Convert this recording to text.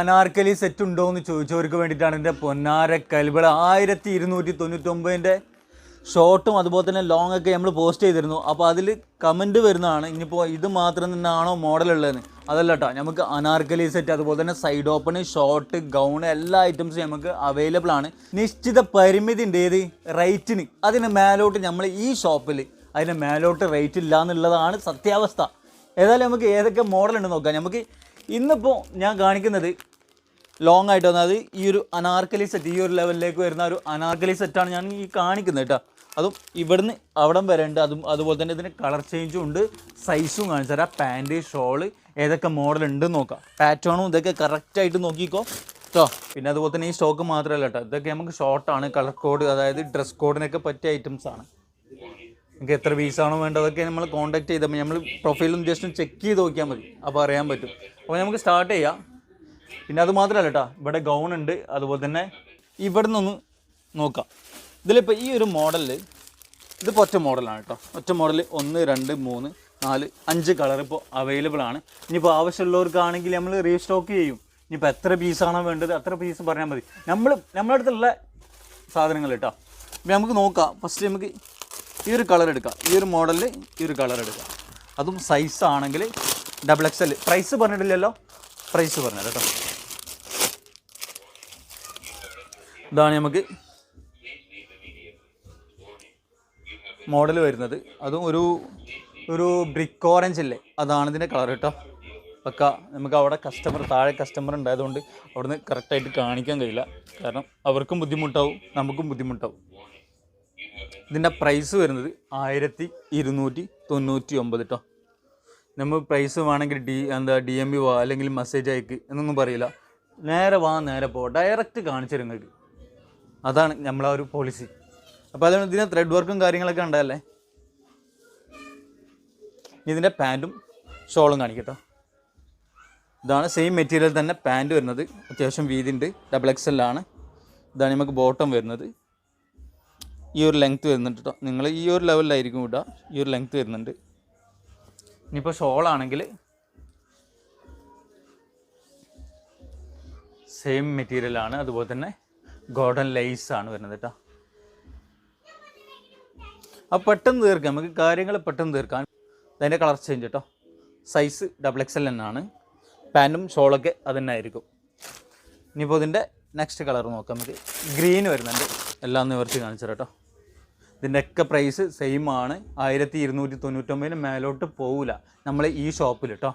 Anarkali set ഉണ്ടോ എന്ന് ചോദിച്ചവർക്ക് വേണ്ടിയിട്ടാണ് എന്റെ പൊന്നാര കലിബിള ആയിരത്തി ഇരുന്നൂറ്റി തൊണ്ണൂറ്റൊമ്പതിന്റെ ഷോർട്ടും അതുപോലെ തന്നെ ലോങ് ഒക്കെ നമ്മൾ പോസ്റ്റ് ചെയ്തിരുന്നു. അപ്പോൾ അതിൽ കമന്റ് വരുന്നതാണ് ഇനിയിപ്പോൾ ഇത് മാത്രം തന്നെയാണോ മോഡൽ ഉള്ളതെന്ന്. അതല്ല കേട്ടോ നമുക്ക് അനാർക്കലി സെറ്റ് അതുപോലെ തന്നെ സൈഡ് ഓപ്പൺ ഷോർട്ട് ഗൗൺ എല്ലാ ഐറ്റംസും നമുക്ക് അവൈലബിൾ ആണ്. നിശ്ചിത പരിമിതി ഉണ്ട് ഏത്? റേറ്റിന് അതിന് മേലോട്ട് നമ്മൾ ഈ ഷോപ്പിൽ അതിന് മേലോട്ട് റേറ്റ് ഇല്ല എന്നുള്ളതാണ് സത്യാവസ്ഥ. ഏതായാലും നമുക്ക് ഏതൊക്കെ മോഡൽ ഉണ്ട് നോക്കാം. നമുക്ക് ഇന്നിപ്പോൾ ഞാൻ കാണിക്കുന്നത് ലോങ് ആയിട്ട് വന്നത് ഈ ഒരു അനാർക്കലി സെറ്റ് ഈ ഒരു ലെവലിലേക്ക് വരുന്ന ഒരു അനാർക്കലി സെറ്റാണ് ഞാൻ ഈ കാണിക്കുന്നത് കേട്ടോ. അതും ഇവിടുന്ന് അവിടം വരെ ഉണ്ട്. അതും അതുപോലെ തന്നെ ഇതിന് കളർ ചേഞ്ചും ഉണ്ട്. സൈസും കാണിച്ചു തരാം. പാന്റ് ഷോൾ ഏതൊക്കെ മോഡൽ ഉണ്ട് നോക്കാം. പാറ്റേണും ഇതൊക്കെ കറക്റ്റായിട്ട് നോക്കിക്കോ. കേട്ടോ പിന്നെ അതുപോലെ തന്നെ ഈ സ്റ്റോക്ക് മാത്രമല്ല കേട്ടോ. ഇതൊക്കെ നമുക്ക് ഷോർട്ടാണ് കളർ കോഡ് അതായത് ഡ്രസ് കോഡിനൊക്കെ പറ്റിയ ഐറ്റംസ് ആണ്. നിങ്ങൾക്ക് എത്ര പീസാണോ വേണ്ടതൊക്കെ നമ്മൾ കോൺടാക്ട് ചെയ്താൽ നമ്മൾ പ്രൊഫൈലും ജസ്റ്റ് ചെക്ക് ചെയ്ത് നോക്കിയാൽ മതി. അപ്പോൾ അറിയാൻ പറ്റും. അപ്പോൾ നമുക്ക് സ്റ്റാർട്ട് ചെയ്യാം. പിന്നെ അത് മാത്രമല്ല കേട്ടോ ഇവിടെ ഗൗൺ ഉണ്ട് അതുപോലെ തന്നെ ഇവിടെ നിന്ന് നോക്കാം. ഇതിലിപ്പോൾ ഈ ഒരു മോഡലിൽ ഇതിപ്പോൾ ഒറ്റ മോഡലാണ് കേട്ടോ ഒറ്റ മോഡൽ ഒന്ന് രണ്ട് മൂന്ന് നാല് അഞ്ച് കളർ ഇപ്പോൾ അവൈലബിൾ ആണ്. ഇനിയിപ്പോൾ ആവശ്യമുള്ളവർക്കാണെങ്കിൽ നമ്മൾ റീസ്റ്റോക്ക് ചെയ്യും. ഇനിയിപ്പോൾ എത്ര പീസാണോ വേണ്ടത് അത്ര പീസ് പറഞ്ഞാൽ മതി. നമ്മൾ നമ്മുടെ അടുത്തുള്ള സാധനങ്ങൾ കേട്ടോ ഇപ്പം നമുക്ക് നോക്കാം. ഫസ്റ്റ് നമുക്ക് ഈ ഒരു കളർ എടുക്കാം. ഈ ഒരു മോഡലിൽ ഈ ഒരു കളർ എടുക്കാം. അതും സൈസ് ആണെങ്കിൽ ഡബിൾ എക്സ് എൽ പ്രൈസ് പറഞ്ഞിട്ടില്ലല്ലോ? പ്രൈസ് പറഞ്ഞത് കേട്ടോ. ഇതാണ് നമുക്ക് മോഡൽ വരുന്നത്. അതും ഒരു ഒരു ബ്രിക്ക് ഓറഞ്ച് അല്ലേ? അതാണ് ഇതിന്റെ കളർ കേട്ടോ. പക്ക നമുക്ക് അവിടെ കസ്റ്റമർ താഴെ കസ്റ്റമർ ഉണ്ടായതുകൊണ്ട് അവിടുന്ന് കറക്റ്റായിട്ട് കാണിക്കാൻ കഴിയില്ല. കാരണം അവർക്കും ബുദ്ധിമുട്ടാവും നമുക്കും ബുദ്ധിമുട്ടാവും. ഇതിന്റെ പ്രൈസ് വരുന്നത് ആയിരത്തി ഇരുന്നൂറ്റി തൊണ്ണൂറ്റി ഒമ്പത് കേട്ടോ നമ്മൾ പ്രൈസ് വേണമെങ്കിൽ ഡി എന്താ ഡി എം ബി വാ അല്ലെങ്കിൽ മെസ്സേജ് അയക്ക് എന്നൊന്നും പറയില്ല. നേരെ വാ നേരെ പോ. ഡയറക്റ്റ് കാണിച്ചു നിങ്ങൾക്ക് അതാണ് നമ്മളെ ഒരു പോളിസി അപ്പോൾ അതാണ് ഇതിന് ത്രെഡ് വർക്കും കാര്യങ്ങളൊക്കെ ഉണ്ടല്ലേ ഇതിന്റെ പാന്റും ഷോളും കാണിക്കട്ടോ. ഇതാണ് സെയിം മെറ്റീരിയൽ തന്നെ പാന്റ് വരുന്നത്. അത്യാവശ്യം വീതി ഉണ്ട് ഡബിൾ എക്സ് എൽ ആണ്. ഇതാണ് നമുക്ക് ബോട്ടം വരുന്നത്. ഈ ഒരു ലെങ്ത്ത് വരുന്നുണ്ട് കേട്ടോ നിങ്ങൾ ഈ ഒരു ലെവലിലായിരിക്കും ഇടുക ഈ ഒരു ലെങ്ത്ത് വരുന്നുണ്ട്. ഇനിയിപ്പോൾ ഷോളാണെങ്കിൽ സെയിം മെറ്റീരിയൽ ആണ്. അതുപോലെ തന്നെ ഗോൾഡൻ ലൈസ് ആണ് വരുന്നത് കേട്ടോ അപ്പോൾ പെട്ടെന്ന് തീർക്കാം. നമുക്ക് കാര്യങ്ങൾ പെട്ടെന്ന് തീർക്കാം. അതിന്റെ കളർ ചേഞ്ച് കേട്ടോ സൈസ് ഡബിൾ എക്സ് എൽ എന്നാണ് പാന്റും ഷോളൊക്കെ അത് തന്നെ ആയിരിക്കും. ഇനിയിപ്പോൾ ഇതിന്റെ നെക്സ്റ്റ് കളർ നോക്കാം. നമുക്ക് ഗ്രീൻ വരുന്നുണ്ട്. എല്ലാം നിവർത്തി കാണിച്ചു കേട്ടോ ഇതിന്റെയൊക്കെ പ്രൈസ് സെയിം ആണ്. ആയിരത്തി ഇരുന്നൂറ്റി തൊണ്ണൂറ്റൊമ്പതിന് മേലോട്ട് പോവില്ല നമ്മൾ ഈ ഷോപ്പിൽ കേട്ടോ